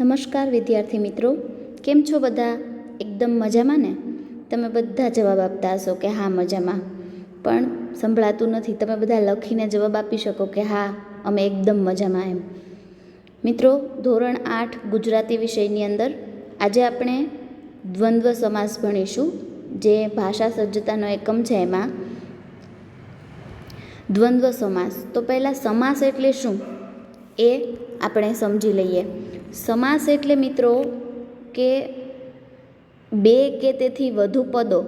નમસ્કાર વિદ્યાર્થી મિત્રો. કેમ છો બધા? એકદમ મજામાં ને? તમે બધા જવાબ આપતા હશો કે હા, મજામાં. પણ સંભળાતું નથી. તમે બધા લખીને જવાબ આપી શકો કે હા, અમે એકદમ મજામાં એમ. મિત્રો, ધોરણ આઠ ગુજરાતી વિષયની અંદર આજે આપણે દ્વંદ્વ સમાસ ભણીશું, જે ભાષા સજ્જતાનો એકમ છે એમાં. દ્વંદ્વ સમાસ. તો પહેલાં સમાસ એટલે શું? એ આપણે સમજી લઈએ. સમાસ એટલે મિત્રો કે બે કે તેથી વધુ પદો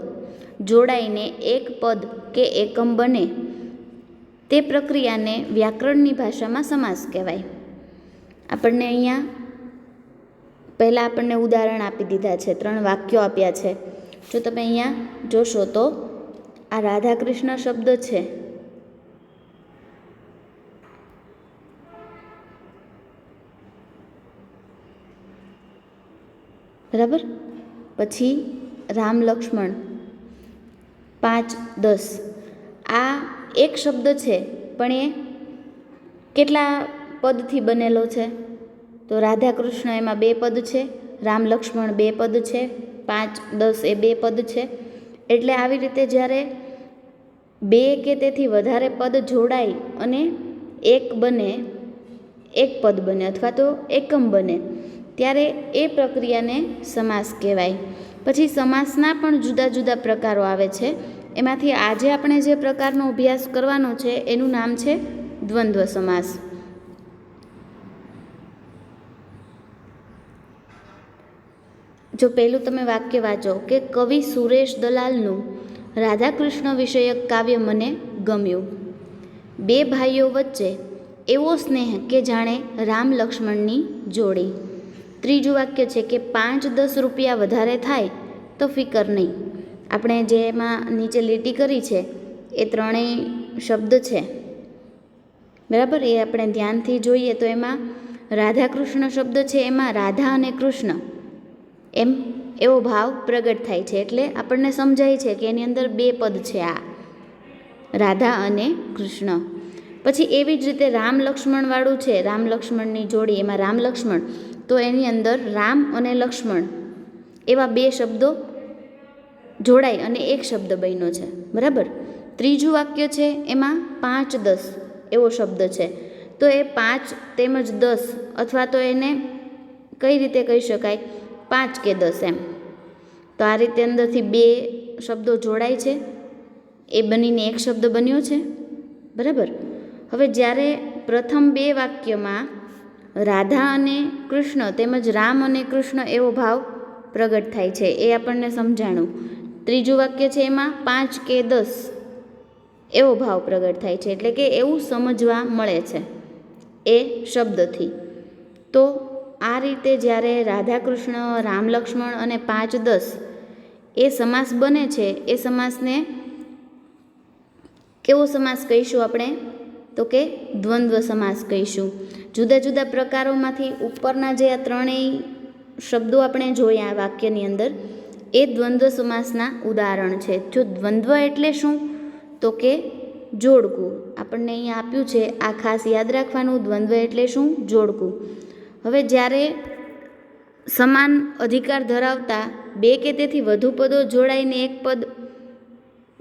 જોડાઈને એક પદ કે એકમ બને. તે પ્રક્રિયાને વ્યાકરણની ભાષામાં સમાસ કહેવાય. આપણને અહીંયા પહેલાં આપણને ઉદાહરણ આપી દીધા છે, ત્રણ વાક્યો આપ્યા છે. જો તમે અહીંયા જોશો તો આ રાધાકૃષ્ણ શબ્દ છે. બરાબર? પછી રામ લક્ષ્મણ. પાંચ, દસ. આ એક શબ્દ છે, પણ એ કેટલા પદથી બનેલો છે? તો રાધા કૃષ્ણ એમાં બે પદ છે, રામ લક્ષ્મણ બે પદ છે, પાંચ, દસ એ બે પદ છે. એટલે આવી રીતે જ્યારે બે કે તેથી વધારે પદ જોડાય અને એક બને, એક પદ બને અથવા તો એકમ બને ત્યારે એ પ્રક્રિયાને સમાસ કહેવાય. પછી સમાસના પણ જુદા જુદા પ્રકારો આવે છે. એમાંથી આજે આપણે જે પ્રકારનો અભ્યાસ કરવાનો છે, એનું નામ છે દ્વંદ્વ સમાસ. જો પહેલું તમે વાક્ય વાંચો કે કવિ સુરેશ દલાલનું રાધાકૃષ્ણ વિષયક કાવ્ય મને ગમ્યું. બે ભાઈઓ વચ્ચે એવો સ્નેહ કે જાણે રામ લક્ષ્મણની જોડી. ત્રીજું વાક્ય છે કે પાંચ દસ રૂપિયા વધારે થાય તો ફિકર નહીં. આપણે જે એમાં નીચે લીટી કરી છે, એ ત્રણેય શબ્દ છે. બરાબર? એ આપણે ધ્યાનથી જોઈએ તો એમાં રાધા કૃષ્ણ શબ્દ છે, એમાં રાધા અને કૃષ્ણ. એમ એવો ભાવ પ્રગટ થાય છે, એટલે આપણને સમજાય છે કે એની અંદર બે પદ છે આ, રાધા અને કૃષ્ણ. પછી એવી જ રીતે રામ લક્ષ્મણવાળું છે, રામ લક્ષ્મણની જોડી, એમાં રામ લક્ષ્મણ તો એની અંદર રામ અને લક્ષ્મણ એવા બે શબ્દો જોડાય અને એક શબ્દ બન્યો છે. બરાબર? ત્રીજું વાક્ય છે એમાં પાંચ દસ એવો શબ્દ છે. તો એ પાંચ તેમજ દસ અથવા તો એને કઈ રીતે કહી શકાય? પાંચ કે દસ એમ. તો આ રીતે અંદરથી બે શબ્દો જોડાય છે. એ બનીને એક શબ્દ બન્યો છે. બરાબર? હવે જ્યારે પ્રથમ બે વાક્યમાં રાધા અને કૃષ્ણ તેમજ રામ અને કૃષ્ણ એવો ભાવ પ્રગટ થાય છે. એ આપણને સમજાણું. ત્રીજું વાક્ય છે એમાં પાંચ કે દસ એવો ભાવ પ્રગટ થાય છે. એટલે કે એવું સમજવા મળે છે એ શબ્દથી. તો આ રીતે જ્યારે રાધા કૃષ્ણ, રામ લક્ષ્મણ અને પાંચ દસ એ સમાસ બને છે, એ સમાસને કેવો સમાસ કહીશું આપણે? તો કે દ્વંદ્વ સમાસ કહીશું. જુદા જુદા પ્રકારોમાંથી ઉપરના જે આ ત્રણેય શબ્દો આપણે જોયા વાક્યની અંદર, એ દ્વંદ્વ સમાસના ઉદાહરણ છે. જો દ્વંદ્વ એટલે શું? તો કે જોડકું. આપણને અહીંયા આપ્યું છે, આ ખાસ યાદ રાખવાનું, દ્વંદ્વ એટલે શું? જોડકું. હવે જ્યારે સમાન અધિકાર ધરાવતા બે કે તેથી વધુ પદો જોડાઈને એક પદ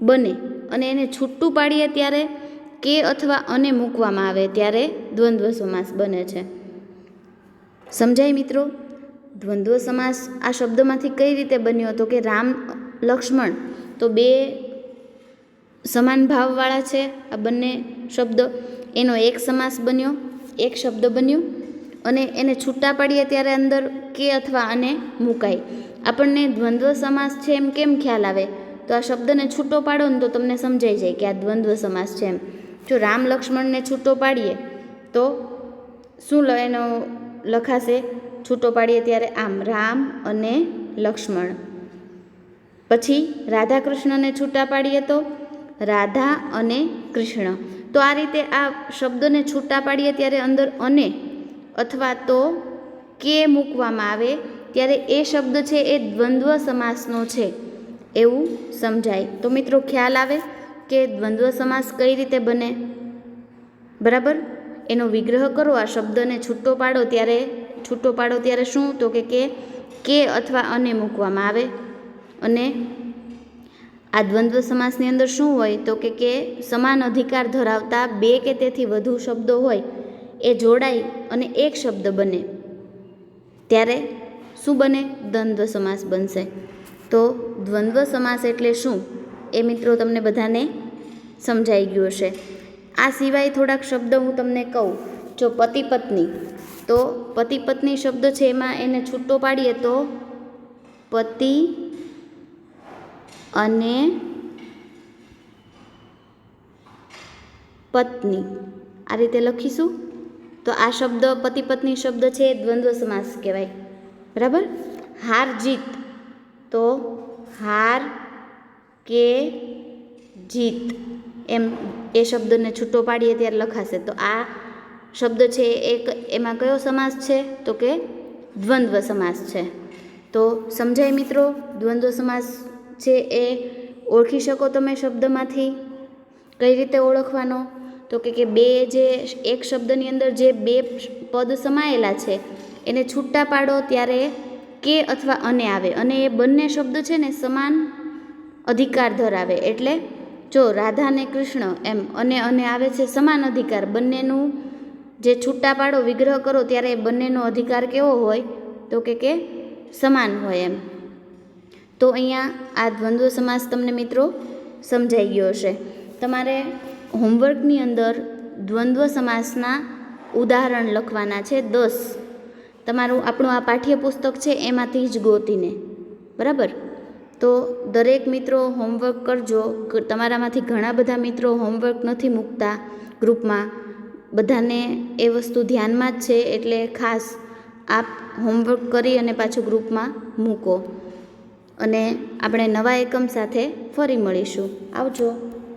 બને અને એને છૂટું પાડીએ ત્યારે કે અથવા અને મૂકવામાં આવે ત્યારે દ્વંદ્વ સમાસ બને છે. સમજાય મિત્રો? દ્વંદ્વ સમાસ આ શબ્દમાંથી કઈ રીતે બન્યો હતો કે રામ, લક્ષ્મણ તો બે સમાન ભાવવાળા છે આ બંને શબ્દ. એનો એક સમાસ બન્યો, એક શબ્દ બન્યો અને એને છૂટા પાડીએ ત્યારે અંદર કે અથવા અને મુકાય. આપણને દ્વંદ્વ સમાસ છે એમ કેમ ખ્યાલ આવે? તો આ શબ્દને છૂટો પાડો ને તો તમને સમજાઈ જાય કે આ દ્વંદ્વ સમાસ છે એમ. જો રામ લક્ષ્મણને છૂટો પાડીએ, તો શું એનો લખાશે? છૂટો પાડીએ ત્યારે આમ, રામ અને લક્ષ્મણ. પછી રાધા કૃષ્ણને છૂટા પાડીએ તો રાધા અને કૃષ્ણ. તો આ રીતે આ શબ્દને છૂટા પાડીએ ત્યારે અંદર અને અથવા તો કે મૂકવામાં આવે, ત્યારે એ શબ્દ છે એ દ્વંદ્વ સમાસનો છે. એવું સમજાય. તો મિત્રો ખ્યાલ આવે? કે દ્વંદ્વ સમાસ કઈ રીતે બને? બરાબર? એનો વિગ્રહ કરો, આ શબ્દને છૂટો પાડો ત્યારે, છૂટો પાડો ત્યારે શું? તો કે કે કે અથવા અને મૂકવામાં આવે. અને આ દ્વંદ્વ સમાસની અંદર શું હોય? તો કે કે, સમાન અધિકાર ધરાવતા બે કે તેથી વધુ શબ્દો હોય, એ જોડાય અને એક શબ્દ બને. ત્યારે શું બને? દ્વંદ્વ સમાસ બનશે. તો દ્વંદ્વ સમાસ એટલે શું? એ મિત્રો તમને બધાને સમજાઈ ગયું હશે. આ સિવાય થોડાક શબ્દ હું તમને કહું. જો પતિ પત્ની, તો પતિ પત્ની શબ્દ છે એમાં એને છૂટો પાડીએ તો પતિ અને પત્ની. આ રીતે લખીશું. તો આ શબ્દ, પતિ પત્ની શબ્દ છે દ્વંદ્વ સમાસ કહેવાય. બરાબર? હાર જીત તો હાર કે જીત. એમ એ શબ્દને છૂટો પાડીએ ત્યારે લખાશે. તો આ શબ્દ છે એક, એમાં કયો સમાસ છે? તો કે દ્વંદ્વ સમાસ છે. તો સમજાય મિત્રો? દ્વંદ્વ સમાસ છે એ ઓળખી શકો તમે શબ્દમાંથી? કઈ રીતે ઓળખવાનો? તો કે કે બે જે એક શબ્દની અંદર જે બે પદ સમાયેલા છે, એને છૂટા પાડો ત્યારે કે અથવા અને આવે. અને એ બંને શબ્દ છે ને સમાન અધિકાર ધરાવે એટલે જો રાધા અને કૃષ્ણ એમ અને અને આવે છે સમાન અધિકાર, બંનેનું જે છૂટા પાડો વિગ્રહ કરો ત્યારે એ બંનેનો અધિકાર કેવો હોય? તો કે કે સમાન હોય એમ. તો અહીંયા આ દ્વંદ્વ સમાસ તમને મિત્રો સમજાઈ ગયો હશે. તમારે હોમવર્કની અંદર દ્વંદ્વ સમાસના ઉદાહરણ લખવાના છે દસ. તમારું આપણું આ પાઠ્યપુસ્તક છે એમાંથી જ ગોતીને. બરાબર? તો દરેક મિત્રો હોમવર્ક કરજો. તમારામાંથી ઘણા બધા મિત્રો હોમવર્ક નથી મૂકતા ગ્રુપમાં બધાને એ વસ્તુ ધ્યાનમાં જ છે, એટલે ખાસ આપ હોમવર્ક કરી અને પાછું ગ્રુપમાં મૂકો. અને આપણે નવા એકમ સાથે ફરી મળીશું. આવજો.